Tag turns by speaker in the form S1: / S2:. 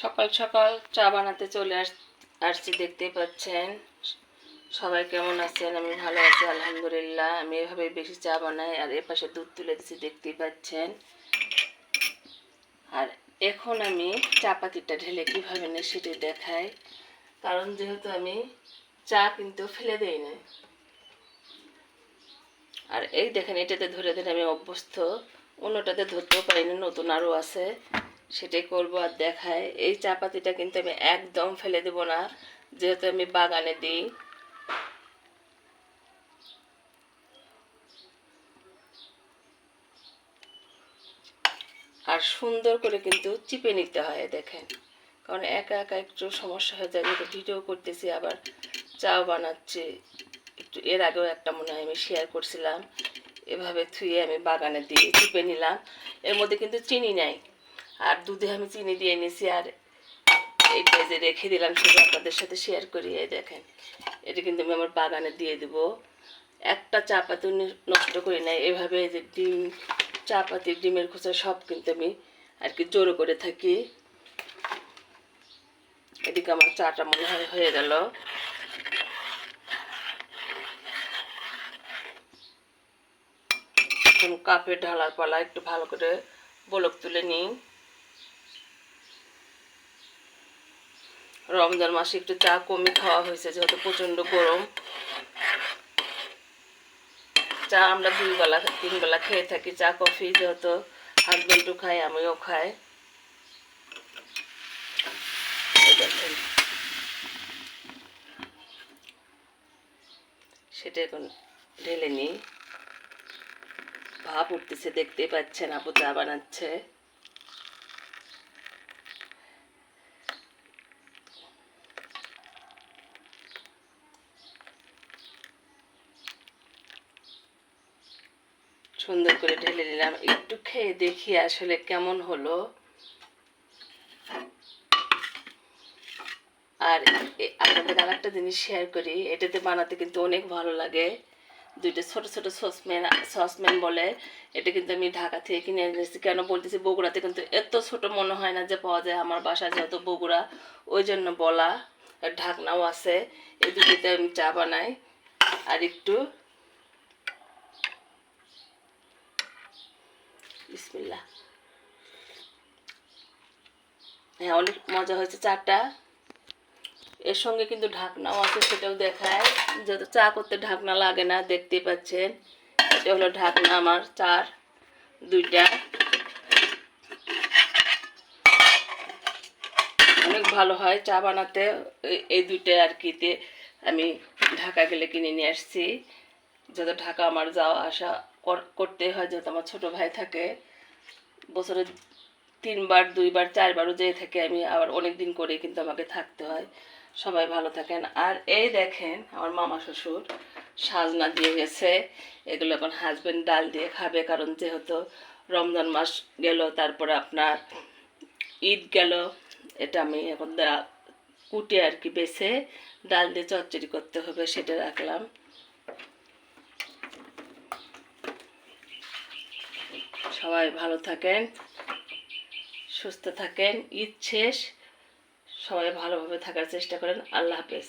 S1: সকাল সকাল চা বানাতে চলে আস আসছি, দেখতেই পাচ্ছেন। সবাই কেমন আছেন? আমি ভালো আছি, আলহামদুলিল্লাহ। আমি এভাবে বেশি চা বানাই, আর এ পাশে দুধ তুলে দিচ্ছি দেখতেই পাচ্ছেন। আর এখন আমি চা পাতিটা ঢেলে কীভাবে নেই সেটি দেখাই। কারণ যেহেতু আমি চা কিন্তু ফেলে দেই না আর এই দেখেন, এটাতে ধরে ধরে আমি অভ্যস্ত। অন্যটাতে ধরতেও পারিনি, নতুন আরও আছে। সেটাই করব আর দেখায়। এই চা পাতিটা কিন্তু আমি একদম ফেলে দেব না, যেহেতু আমি বাগানে দিই। আর সুন্দর করে কিন্তু চিপে নিতে হয়, দেখেন। কারণ একা একা একটু সমস্যা হয়ে যায়, যেহেতু ভিডিও করতেছি, আবার চাও বানাচ্ছি। একটু এর আগেও একটা মনে হয় আমি শেয়ার করছিলাম। এভাবে থুয়ে আমি বাগানে দিয়ে চিপে নিলাম। এর মধ্যে কিন্তু চিনি নাই। আর দুধে আমি চিনি দিয়ে নিছি আর এইটা যে রেখে দিলাম শুধু আপনাদের সাথে শেয়ার করি, এই দেখেন। এটা কিন্তু আমি আমার বাগানে দিয়ে দেব। একটা চা পাতি নষ্ট করি নাই এভাবে এই যে ডিম চা পাতি ডিমের খোসা সব কিন্তু আমি আর কি জোরো করে থাকি। এদিকে আমার চাটা মনে হয় হয়ে গেল। এখন কাপে ঢালার পালা একটু ভালো করে বলক তুলে নিই। রমজান মাসে একটু চা কমই খাওয়া হয়েছে, যেহেতু প্রচণ্ড গরম। চা আমরা দুই বেলা তিন বেলা খেয়ে থাকি, চা, কফি, যেহেতু হাজব্যান্ডও খাই আমিও খাই। সেটা এখন ঢেলে নিই। ভাব উঠতেছে, দেখতেই পাচ্ছেন, আপু চা বানাচ্ছে। সুন্দর করে ঢেলে নিলাম। একটু খেয়ে দেখি আসলে কেমন হলো। আর আপনাদের আর একটা জিনিস শেয়ার করি। এটাতে বানাতে কিন্তু অনেক ভালো লাগে। দুইটা ছোট ছোট সসম্যান সসম্যান বলে। এটা কিন্তু আমি ঢাকা থেকে কিনে এনেছি। কেন বলতেছি, বগুড়াতে কিন্তু এত ছোট মনে হয় না যে পাওয়া যায় আমার বাসা যেহেতু বগুড়া। ওই জন্য বলা। ঢাকনাও আছে। এই দুটোতে আমি চা বানাই। আর একটু বিসমিল্লা হ্যাঁ অনেক মজা হয়েছে চাটা। এর সঙ্গে কিন্তু ঢাকনাও আছে, সেটাও দেখায়। যেহেতু চা করতে ঢাকনা লাগে না, দেখতেই পাচ্ছেন। এটা হলো ঢাকনা আমার চার, দুইটা। অনেক ভালো হয় চা বানাতে। এই- দুইটা আর কিতে আমি ঢাকা গেলে কিনে নিয়ে আসছি। যেহেতু ঢাকা আমার যাওয়া আসা কর- করতে হয় যেহেতু আমার ছোট ভাই থাকে। বছরে তিনবার, দুইবার, চারবারও যেয়ে থাকে আমি, আবার অনেক দিন করে কিন্তু আমাকে থাকতে হয়। সবাই ভালো থাকেন। আর এই দেখেন আমার মামা শ্বশুর, সাজনা দিয়ে গেছে। এগুলো এখন হাজব্যান্ড ডাল দিয়ে খাবে, কারণ যেহেতু রমজান মাস গেল, তারপরে আপনার ঈদ গেল, এটা আমি এখন কুটে আর কি বেছে ডাল দিয়ে চচ্চড়ি করতে হবে, সেটা রাখলাম। সবাই ভালো থাকেন সুস্থ থাকেন ঈদ শেষ সবাই ভালোভাবে থাকার চেষ্টা করেন। আল্লাহ হাফেজ।